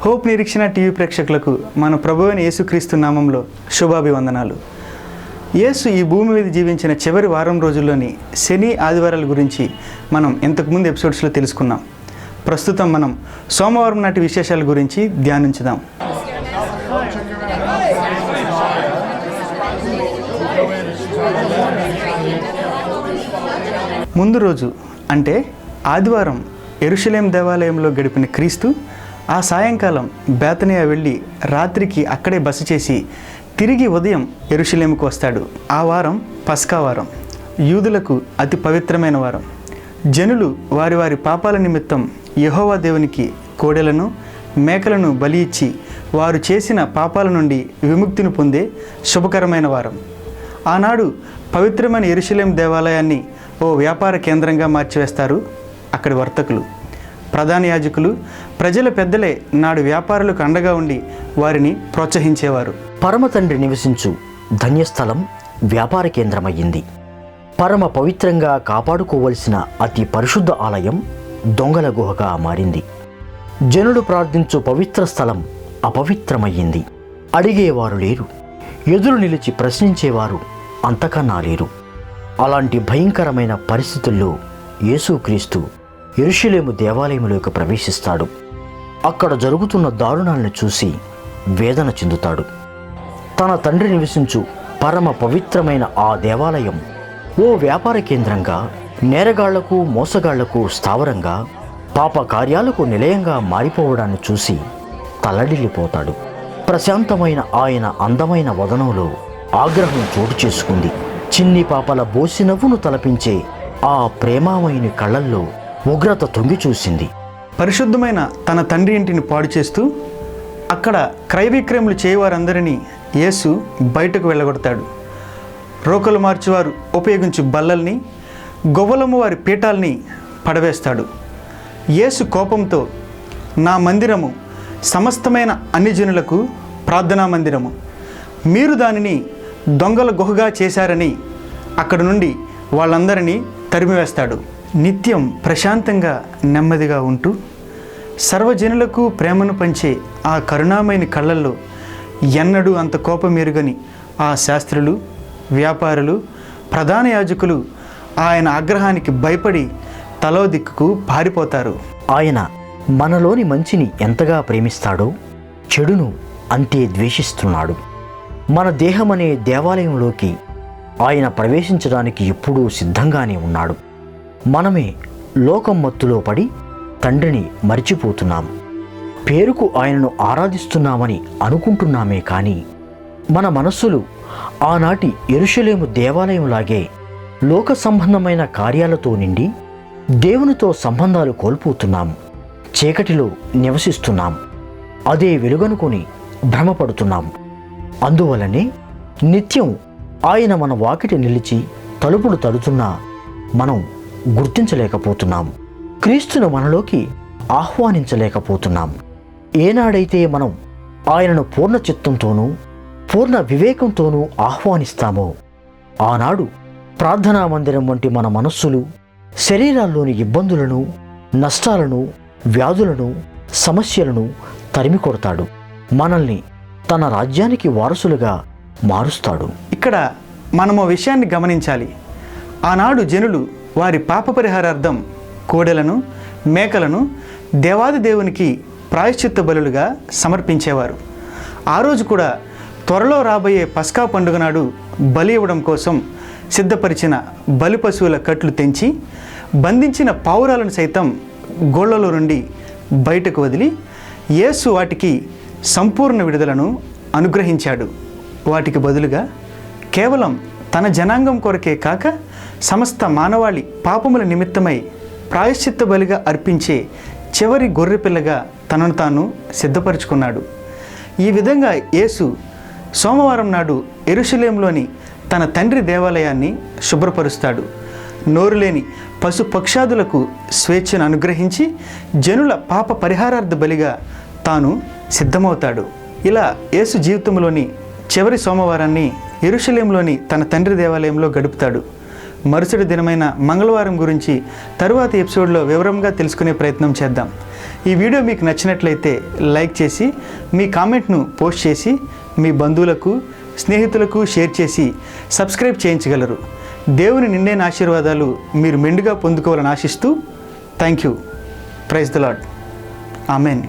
Hope నిరీక్షణ TV ప్రేక్షకులకు మన ప్రభు యేసుక్రీస్తు నామంలో శుభాభివందనాలు. యేసు ఈ భూమి మీద జీవించిన చివరి వారం రోజుల్లోని శని ఆదివారాల గురించి మనం ఇంతకుముందు ఎపిసోడ్స్లో తెలుసుకున్నాం. ప్రస్తుతం మనం సోమవారం నాటి విశేషాల గురించి ధ్యానించుదాం. ముందు రోజు అంటే ఆదివారం ఎరుషలేం దేవాలయంలో గడిపిన క్రీస్తు ఆ సాయంకాలం బేతనియా వెళ్ళి రాత్రికి అక్కడే బస చేసి తిరిగి ఉదయం ఎరుషలేముకు వస్తాడు. ఆ వారం పస్కా వారం. యూదులకు అతి పవిత్రమైన వారం. జనులు వారి వారి పాపాల నిమిత్తం యహోవా దేవునికి కోడెలను మేకలను బలి ఇచ్చి వారు చేసిన పాపాల నుండి విముక్తిని పొందే శుభకరమైన వారం. ఆనాడు పవిత్రమైన ఎరుశలేం దేవాలయాన్ని ఓ వ్యాపార కేంద్రంగా మార్చివేస్తారు అక్కడి వర్తకులు. ప్రధాన యాజకులు ప్రజల పెద్దలే నాడు వ్యాపారులకు అండగా ఉండి వారిని ప్రోత్సహించేవారు. పరమ తండ్రి నివసించు ధన్యస్థలం వ్యాపార కేంద్రమయ్యింది. పరమ పవిత్రంగా కాపాడుకోవలసిన అతి పరిశుద్ధ ఆలయం దొంగల గుహగా మారింది. జనుడు ప్రార్థించు పవిత్ర స్థలం అపవిత్రమయ్యింది. అడిగేవారు లేరు. ఎదురు నిలిచి ప్రశ్నించేవారు అంతకన్నా లేరు. అలాంటి భయంకరమైన పరిస్థితుల్లో యేసుక్రీస్తు ఎరుషులేము దేవాలయంలోకి ప్రవేశిస్తాడు. అక్కడ జరుగుతున్న దారుణాలను చూసి వేదన చెందుతాడు. తన తండ్రి నివసించు పరమ పవిత్రమైన ఆ దేవాలయం ఓ వ్యాపార కేంద్రంగా నేరగాళ్ళకు మోసగాళ్ళకు స్థావరంగా పాప కార్యాలకు నిలయంగా మారిపోవడాన్ని చూసి తల్లడిల్లిపోతాడు. ప్రశాంతమైన ఆయన అందమైన వదనంలో ఆగ్రహం చోటు చేసుకుంది. చిన్ని పాపల బోసి నవ్వును తలపించే ఆ ప్రేమామయుని కళ్ళల్లో ఉగ్రత తొంగి చూసింది. పరిశుద్ధమైన తన తండ్రి ఇంటిని పాడు చేస్తూ అక్కడ క్రయవిక్రయములు చేయవారందరినీ యేసు బయటకు వెళ్ళగొడతాడు. రోకలు మార్చేవారు ఉపయోగించు బల్లల్ని గొవ్వలము వారి పీఠాల్ని పడవేస్తాడు. యేసు కోపంతో నా మందిరము సమస్తమైన అన్ని జనులకు ప్రార్థనా మందిరము. మీరు దానిని దొంగల గుహగా చేశారని అక్కడ నుండి వాళ్ళందరినీ తరిమివేస్తాడు. నిత్యం ప్రశాంతంగా నెమ్మదిగా ఉంటూ సర్వజనులకు ప్రేమను పంచే ఆ కరుణామైన కళ్ళల్లో ఎన్నడూ అంత కోపం ఎరుగని ఆ శాస్త్రులు వ్యాపారులు ప్రధాన యాజకులు ఆయన ఆగ్రహానికి భయపడి తలో దిక్కుకు పారిపోతారు. ఆయన మనలోని మంచిని ఎంతగా ప్రేమిస్తాడో చెడును అంతే ద్వేషిస్తున్నాడు. మన దేహమనే దేవాలయంలోకి ఆయన ప్రవేశించడానికి ఎప్పుడూ సిద్ధంగానే ఉన్నాడు. మనమే లోకం మత్తులో పడి తండ్రిని మరిచిపోతున్నాం. పేరుకు ఆయనను ఆరాధిస్తున్నామని అనుకుంటున్నామే కానీ మన మనస్సులు ఆనాటి ఎరుషలేము దేవాలయంలాగే లోక సంబంధమైన కార్యాలతో నిండి దేవునితో సంబంధాలు కోల్పోతున్నాం. చీకటిలో నివసిస్తున్నాం. అదే వెలుగనుకొని భ్రమపడుతున్నాం. అందువలనే నిత్యం ఆయన మన వాకిటి నిలిచి తలుపులు తడుతున్నా మనం గుర్తించలేకపోతున్నాం. క్రీస్తును మనలోకి ఆహ్వానించలేకపోతున్నాం. ఏనాడైతే మనం ఆయనను పూర్ణ చిత్తంతోనూ పూర్ణ వివేకంతోనూ ఆహ్వానిస్తామో ఆనాడు ప్రార్థనా మందిరం వంటి మన మనస్సులు శరీరాల్లోని ఇబ్బందులను నష్టాలను వ్యాధులను సమస్యలను తరిమి కొడతాడు మనల్ని తన రాజ్యానికి వారసులుగా మారుస్తాడు. ఇక్కడ మనము విషయాన్ని గమనించాలి. ఆనాడు జనులు వారి పాప పరిహారార్థం కోడెలను మేకలను దేవాది దేవునికి ప్రాయశ్చిత్త బలులుగా సమర్పించేవారు. ఆ రోజు కూడా త్వరలో రాబోయే పస్కా పండుగ నాడు బలి ఇవ్వడం కోసం సిద్ధపరిచిన బలి పశువుల కట్లు తెంచి బంధించిన పావురాలను సైతం గోళ్ళలో నుండి బయటకు వదిలి యేసు వాటికి సంపూర్ణ విడుదలను అనుగ్రహించాడు. వాటికి బదులుగా కేవలం తన జనాంగం కొరకే కాక సమస్త మానవాళి పాపముల నిమిత్తమై ప్రాయశ్చిత్త బలిగా అర్పించే చివరి గొర్రెపిల్లగా తనను తాను సిద్ధపరచుకున్నాడు. ఈ విధంగా యేసు సోమవారం నాడు ఎరుషలేంలోని తన తండ్రి దేవాలయాన్ని శుభ్రపరుస్తాడు. నోరు లేని పశు పక్షాదులకు స్వేచ్ఛను అనుగ్రహించి జనుల పాప పరిహారార్థ బలిగా తాను సిద్ధమవుతాడు. ఇలా యేసు జీవితంలోని చివరి సోమవారాన్ని ఎరుషలేంలోని తన తండ్రి దేవాలయంలో గడుపుతాడు. మరుసటి దినమైన మంగళవారం గురించి తరువాతి ఎపిసోడ్లో వివరంగా తెలుసుకునే ప్రయత్నం చేద్దాం. ఈ వీడియో మీకు నచ్చినట్లయితే లైక్ చేసి మీ కామెంట్ను పోస్ట్ చేసి మీ బంధువులకు స్నేహితులకు షేర్ చేసి సబ్స్క్రైబ్ చేయించగలరు. దేవుని నిండైన ఆశీర్వాదాలు మీరు మెండుగా పొందుకోవాలని ఆశిస్తూ thank you praise the lord amen.